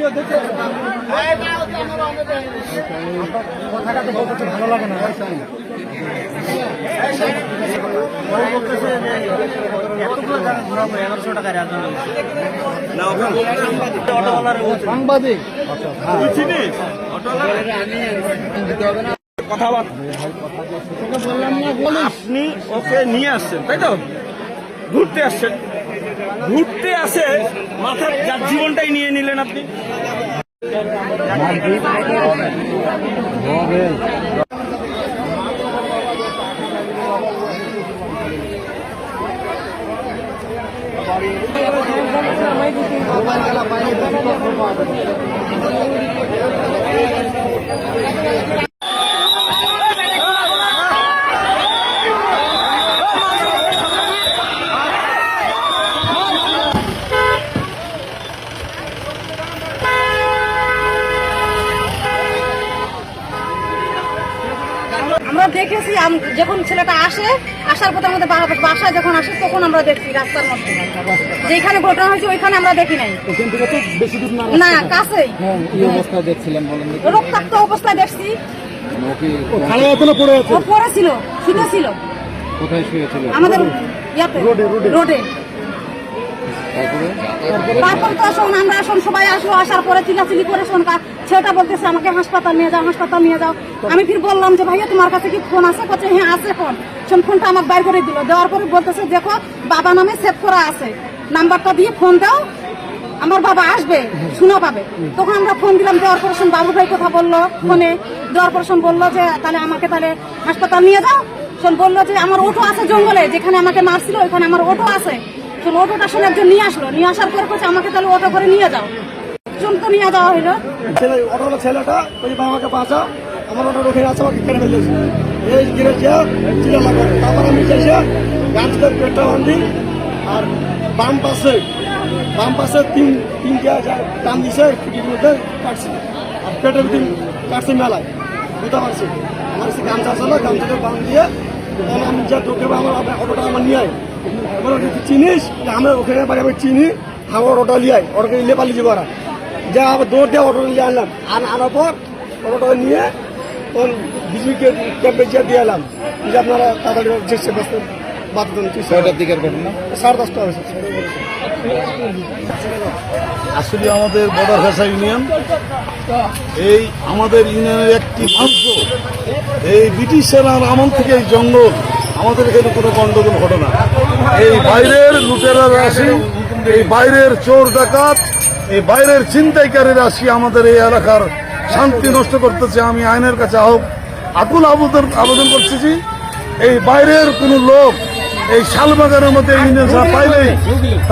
Video দেখে কথাটা ভালো লাগে না সাংবাদিক কথাবার্তা আপনি ওকে নিয়ে আসছেন তাই তো? ঘুরতে আসছেন। ঘুরতে আসে মাথার যার জীবনটাই নিয়ে নিলেন আপনি। দেখেছি যখন ছেলেটা আসে আসার পথে আমাদের বাসায় যখন আসে তখন আমরা দেখছি রাস্তার মধ্যে। যেখানে ঘটনা হয়েছে ওইখানে আমরা দেখি নাই। না কাছেই। হ্যাঁ। রক্তাক্ত অবস্থায় দেখছি। পড়ে পড়েছিল কোথায় শুয়েছিল? আমাদের রোডে, তারপরে? তারপর তো আসুন আমরা আসুন সবাই আসলো আসার পরে চিলাচিলি করে শোন কা- ছেলেটা বলতেছে, আমাকে হাসপাতাল নিয়ে যাও, হাসপাতাল নিয়ে যাও। আমি ফির বললাম যে, ভাইয়া, তোমার কাছে কি ফোন আছে? বলছে হ্যাঁ আছে ফোন। শোন, ফোনটা আমার বাইর করে দিল। দেওয়ার পরে বলতেছে, দেখো, বাবা নামে সেভ করা আছে। নাম্বারটা দিয়ে ফোন দাও, আমার বাবা আসবে, শুনো পাবে। তখন আমরা ফোন দিলাম, দেওয়ার পর বাবু ভাই কথা বলল ফোনে। দেওয়ার পর বলল যে, তাহলে আমাকে তাহলে হাসপাতাল নিয়ে যাও। শোন, বলল যে, আমার অটো আছে জঙ্গলে, যেখানে আমাকে মারছিল, ওইখানে আমার অটো আছে। শোন, অটোটা শোন, একজন নিয়ে আসলো। নিয়ে আসার পর বলছে আমাকে তাহলে অটো করে নিয়ে যাও। একজন তো নিয়ে যাওয়া ছেলে ছেলেটা, ওই আমাকে বাঁচা, আমার অটো ওখানে আছে, আমাকে কেটে ফেলেছে এই গিরে তারপর আমি পেটটা বান্ধি আর বাম পাশে বাম পাশে তিন, তিনটা টান দিছে, খুঁটির মধ্যে কাটছে। আর পেটের দিন কাটছে মেলায় বুঝতে পারছি আমার সে গামছা না গামছাটা বাম দিয়ে আমি যা ঢুকে আমার অটোটা আমার নিয়ে আয়। চিনিস? আমরা ওখানে বাড়ি আমি চিনি। আমার অটো নিয়ে আয় অটোকে নিয়ে পালিয়ে যাব যা আবার দৌড় দিয়ে অটো নিয়ে আনলাম। আর আনার পর অটোটা নিয়ে তখন বিজলি ক্যাম্পে দিয়ে এলাম। যে আপনারা তাড়াতাড়ি চেষ্টা ব্যস্ত বাধ্যতান ছয়টার দিকের ঘটনা? সাড়ে দশটা হয়েছে। আসলে আমাদের বর্ডার ভাষা ইউনিয়ন এই আমাদের ইউনিয়নের একটি অংশ এই ব্রিটিশ সেনার আমল থেকে এই জঙ্গল আমাদের এখানে কোনো গন্ডগোল ঘটে না। এই বাইরের লুটেরা আসি এই বাইরের চোর ডাকাত, এই বাইরের ছিনতাইকারীরা আসি আমাদের এই এলাকার শান্তি নষ্ট করতেছে। আমি আইনের কাছে আহ্ব আকুল আবেদন আবেদন করতেছি এই বাইরের কোনো লোক এই শালবাগানের মধ্যে সাহেব পাইলেই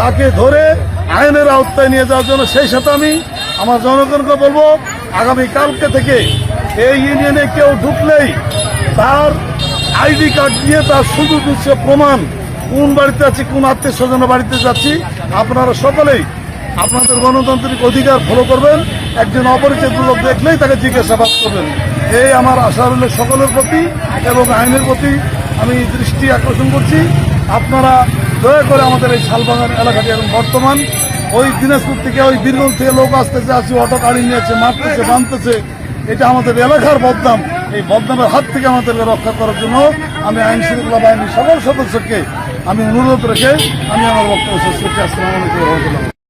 তাকে ধরে আইনের আওতায় নিয়ে যাওয়ার জন্য সেই সাথে আমি আমার জনগণকে বলব আগামী কালকে থেকে এই ইউনিয়নে কেউ ঢুকলেই তার আইডি কার্ড দিয়ে তার শুধু দিচ্ছে প্রমাণ। কোন বাড়িতে আছি, কোন আত্মীয় স্বজনের বাড়িতে যাচ্ছি, আপনারা সকলেই আপনাদের গণতান্ত্রিক অধিকার ফলো করবেন। একজন অপরিচিত লোক দেখলেই তাকে জিজ্ঞাসাবাদ করবেন। এই আমার আশা রইল সকলের প্রতি এবং আইনের প্রতি আমি দৃষ্টি আকর্ষণ করছি। আপনারা দয়া করে আমাদের এই শালবাগান এলাকাটি এখন বর্তমান। ওই দিনাজপুর থেকে ওই বীরগঞ্জ থেকে লোক আসতেছে, আসি অটো গাড়ি নিয়েছে, মারতেছে, বাঁধতেছে। এটা আমাদের এলাকার বদনাম। এই বদনামের হাত থেকে আমাদেরকে রক্ষা করার জন্য আমি আইন শৃঙ্খলা বাহিনীর সকল সদস্যকে আমি অনুরোধ রেখে আমি আমার বক্তব্য শেষ করছি। আসসালাম আলাইকুম রহমতুল্লাহ।